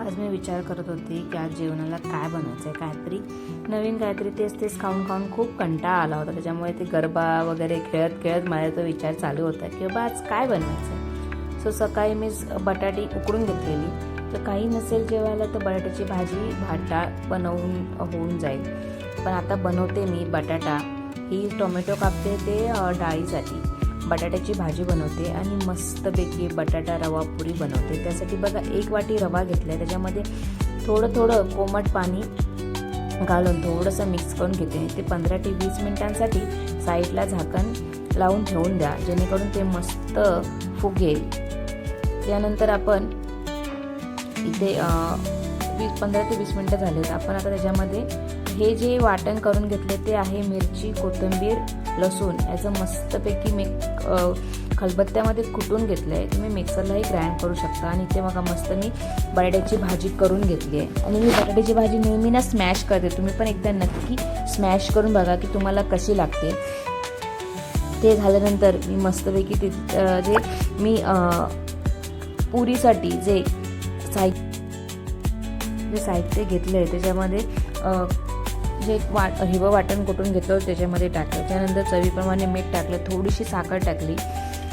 आज मी विचार करत होती की आज जेवणाला काय बनवायचं आहे काहीतरी नवीन काहीतरी तेच तेच खाऊन खाऊन खूप कंटाळा आला होता. त्याच्यामुळे ते गरबा वगैरे खेळत खेळत माझा तो विचार चालू होता की बाबा आज काय बनवायचं आहे सो सकाळी मी बटाटी उकडून घेतलेली. तर काही नसेल जेवायला तर बटाट्याची भाजी भाटा बनवून होऊन जाईल. पण आता बनवते मी बटाटा. ही टोमॅटो कापते ते डाळीसाठी. बटाट्याची भाजी बनवते आणि मस्तपैकी बटाटा रवा पुरी बनवते. त्यासाठी बघा एक वाटी रवा घेतला आहे त्याच्यामध्ये थोडं थोडं कोमट पाणी घालून थोडंसं मिक्स करून घेते. ते पंधरा ते वीस मिनिटांसाठी साईडला झाकण लावून ठेवून द्या. जेणेकरून ते मस्त फुगेल. त्यानंतर आपण इथे वीस पंधरा ते वीस मिनटं झालेत. आपण आता त्याच्यामध्ये हे जे वाटण करून घेतले ते आहे मिरची कोथिंबीर लसूण. याचं मस्तपैकी मी खलबत्त्यामध्ये कुटून घेतलं आहे तुम्ही मिक्सरलाही ग्राइंड करू शकता. आणि इथे बघा मस्त मी बटाट्याची भाजी करून घेतली आहे. आणि मी बटाट्याची भाजी नेहमी ना स्मॅश करते. तुम्ही पण एकदा नक्की स्मॅश करून बघा की तुम्हाला कशी लागते. ते झाल्यानंतर मी मस्तपैकी ते जे मी पुरीसाठी जे साहित्य जे साहित्य घेतलं आहे त्याच्यामध्ये जे वा हिरवं वाटण कुटून घेतलं त्याच्यामध्ये टाकलं. त्यानंतर चवीप्रमाणे मीठ टाकलं थोडीशी साखर टाकली.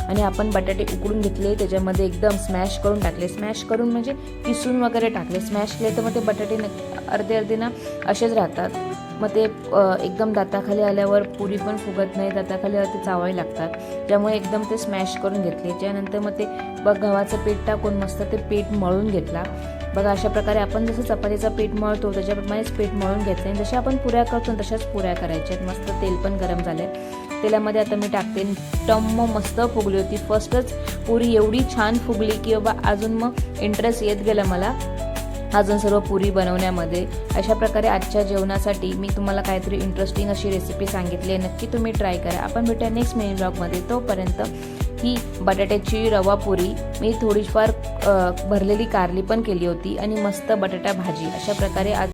आणि आपण बटाटे उकडून घेतले त्याच्यामध्ये एकदम स्मॅश करून टाकले. स्मॅश करून म्हणजे किसून वगैरे टाकले. स्मॅश केले तर मग ते बटाटे न अर्धे अर्धे ना असेच राहतात. मग ते एकदम दाताखाली आल्यावर पुरी पण फुगत नाही दाताखाली आल्यावर ते चावावे लागतात. त्यामुळे एकदम ते स्मॅश करून घेतले. त्यानंतर मग ते बघ गव्हाचं पीठ टाकून मस्त ते पीठ मळून घेतला. बघा अशा प्रकारे आपण जसं चपातीचं पीठ मळतो त्याच्याप्रमाणेच पीठ मळून घेतलं. आणि जसे आपण पुऱ्या करतो तशाच पुऱ्या करायच्या. आहेत मस्त तेल पण गरम झालं आहे तेलामध्ये आता मी टाकते. टम्म मस्त फुगली होती. फर्स्टच पुरी एवढी छान फुगली की बाबा अजून मग इंटरेस्ट येत गेला मला. अजून सर्व पुरी बनवण्यामध्ये. अशा प्रकारे आजच्या जेवणासाठी मी तुम्हाला काहीतरी इंटरेस्टिंग अशी रेसिपी सांगितली आहे. नक्की तुम्ही ट्राय करा. आपण भेटूया नेक्स्ट मेन ब्लॉगमध्ये तोपर्यंत ही बटाट्याची रवा पुरी मी थोडीफार भरलेली कारली पण केली होती आणि मस्त बटाटा भाजी. अशा प्रकारे आज